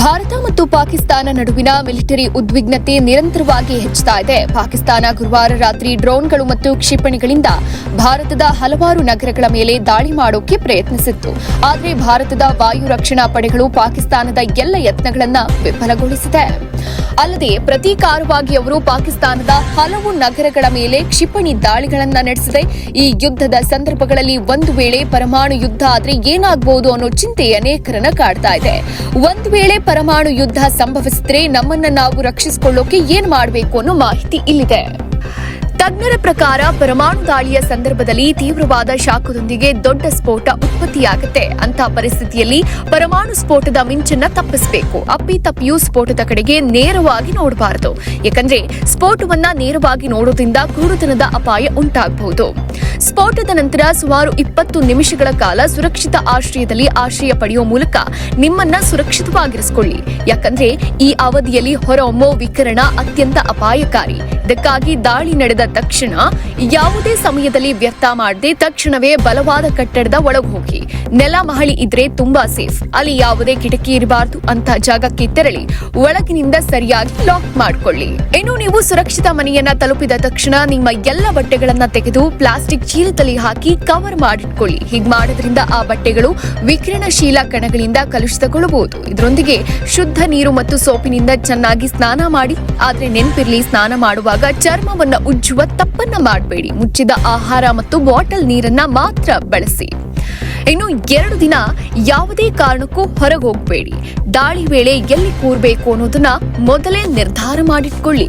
ಭಾರತ ಮತ್ತು ಪಾಕಿಸ್ತಾನ ನಡುವಿನ ಮಿಲಿಟರಿ ಉದ್ವಿಗ್ನತೆ ನಿರಂತರವಾಗಿ ಹೆಚ್ಚುತ್ತಾ ಇದೆ. ಪಾಕಿಸ್ತಾನ ಗುರುವಾರ ರಾತ್ರಿ ಡ್ರೋನ್ಗಳು ಮತ್ತು ಕ್ಷಿಪಣಿಗಳಿಂದ ಭಾರತದ ಹಲವಾರು ನಗರಗಳ ಮೇಲೆ ದಾಳಿ ಮಾಡೋಕೆ ಪ್ರಯತ್ನಿಸಿತ್ತು. ಆದರೆ ಭಾರತದ ವಾಯು ರಕ್ಷಣಾ ಪಡೆಗಳು ಪಾಕಿಸ್ತಾನದ ಎಲ್ಲ ಯತ್ನಗಳನ್ನು ವಿಫಲಗೊಳಿಸಿದೆ. ಅಲ್ಲದೆ ಪ್ರತೀಕಾರವಾಗಿ ಅವರು ಪಾಕಿಸ್ತಾನದ ಹಲವು ನಗರಗಳ ಮೇಲೆ ಕ್ಷಿಪಣಿ ದಾಳಿಗಳನ್ನು ನಡೆಸಿದೆ. ಈ ಯುದ್ಧದ ಸಂದರ್ಭಗಳಲ್ಲಿ ಒಂದು ವೇಳೆ ಪರಮಾಣು ಯುದ್ಧ ಆದರೆ ಏನಾಗಬಹುದು ಅನ್ನೋ ಚಿಂತೆ ಅನೇಕರನ್ನ ಕಾಡ್ತಾ ಇದೆ. ಒಂದು ವೇಳೆ ಪರಮಾಣು ಯುದ್ಧ ಸಂಭವಿಸಿದ್ರೆ ನಮ್ಮನ್ನ ನಾವು ರಕ್ಷಿಸಿಕೊಳ್ಳೋಕೆ ಏನ್ ಮಾಡಬೇಕು ಅನ್ನೋ ಮಾಹಿತಿ ಇಲ್ಲಿದೆ. ತಜ್ಞರ ಪ್ರಕಾರ ಪರಮಾಣು ದಾಳಿಯ ಸಂದರ್ಭದಲ್ಲಿ ತೀವ್ರವಾದ ಶಾಖದೊಂದಿಗೆ ದೊಡ್ಡ ಸ್ಫೋಟ ಉತ್ಪತ್ತಿಯಾಗುತ್ತೆ. ಅಂತ ಪರಿಸ್ಥಿತಿಯಲ್ಲಿ ಪರಮಾಣು ಸ್ಫೋಟದ ಮಿಂಚನ್ನ ತಪ್ಪಿಸಬೇಕು. ಅಪ್ಪಿ ಅಪ್ಪಿತಪ್ಪಿಯೂ ಸ್ಫೋಟದ ಕಡೆಗೆ ನೇರವಾಗಿ ನೋಡಬಾರದು. ಯಾಕಂದ್ರೆ ಸ್ಫೋಟವನ್ನ ನೇರವಾಗಿ ನೋಡೋದ್ರಿಂದ ಕ್ರೂರತನದ ಅಪಾಯ ಉಂಟಾಗಬಹುದು. ಸ್ಫೋಟದ ನಂತರ ಸುಮಾರು ಇಪ್ಪತ್ತು ನಿಮಿಷಗಳ ಕಾಲ ಸುರಕ್ಷಿತ ಆಶ್ರಯದಲ್ಲಿ ಆಶ್ರಯ ಪಡೆಯುವ ಮೂಲಕ ನಿಮ್ಮನ್ನ ಸುರಕ್ಷಿತವಾಗಿರಿಸಿಕೊಳ್ಳಿ. ಯಾಕಂದ್ರೆ ಈ ಅವಧಿಯಲ್ಲಿ ಹೊರಹೊಮ್ಮೋ ವಿಕಿರಣ ಅತ್ಯಂತ ಅಪಾಯಕಾರಿ. ಇದಕ್ಕಾಗಿ ದಾಳಿ ನಡೆದ ತಕ್ಷಣ ಯಾವುದೇ ಸಮಯದಲ್ಲಿ ವ್ಯರ್ಥ ಮಾಡದೆ ತಕ್ಷಣವೇ ಬಲವಾದ ಕಟ್ಟಡದ ಒಳಗೆ ಹೋಗಿ. ನೆಲ ಮಹಳಿ ಇದ್ರೆ ತುಂಬಾ ಸೇಫ್. ಅಲ್ಲಿ ಯಾವುದೇ ಕಿಟಕಿ ಇರಬಾರದು ಅಂತ ಜಾಗಕ್ಕೆ ತೆರಳಿ ಒಳಗಿನಿಂದ ಸರಿಯಾಗಿ ಲಾಕ್ ಮಾಡಿಕೊಳ್ಳಿ. ಇನ್ನು ನೀವು ಸುರಕ್ಷಿತ ಮನೆಯನ್ನ ತಲುಪಿದ ತಕ್ಷಣ ನಿಮ್ಮ ಎಲ್ಲ ಬಟ್ಟೆಗಳನ್ನ ತೆಗೆದು ಪ್ಲಾಸ್ಟಿಕ್ ಚೀಲದಲ್ಲಿ ಹಾಕಿ ಕವರ್ ಮಾಡಿಟ್ಕೊಳ್ಳಿ. ಹೀಗೆ ಮಾಡೋದ್ರಿಂದ ಆ ಬಟ್ಟೆಗಳು ವಿಕಿರಣಶೀಲ ಕಣಗಳಿಂದ ಕಲುಷಿತಗೊಳ್ಳಬಹುದು ಇದರೊಂದಿಗೆ ಶುದ್ಧ ನೀರು ಮತ್ತು ಸೋಪಿನಿಂದ ಚೆನ್ನಾಗಿ ಸ್ನಾನ ಮಾಡಿ, ಆದ್ರೆ ನೆನಪಿರಲಿ ಸ್ನಾನ ಮಾಡುವಾಗ ಚರ್ಮವನ್ನ ಉಜ್ಜುವ ತಪ್ಪನ್ನ ಮಾಡಬೇಡಿ. ಮುಚ್ಚಿದ ಆಹಾರ ಮತ್ತು ಬಾಟಲ್ ನೀರನ್ನ ಮಾತ್ರ ಬಳಸಿ. ಇನ್ನು ಎರಡು ದಿನ ಯಾವುದೇ ಕಾರಣಕ್ಕೂ ಹೊರಗೆ ಹೋಗಬೇಡಿ ದಾಳಿ ವೇಳೆ ಎಲ್ಲಿ ಕೂರಬೇಕು ಅನ್ನೋದನ್ನ ಮೊದಲೇ ನಿರ್ಧಾರ ಮಾಡಿಟ್ಕೊಳ್ಳಿ.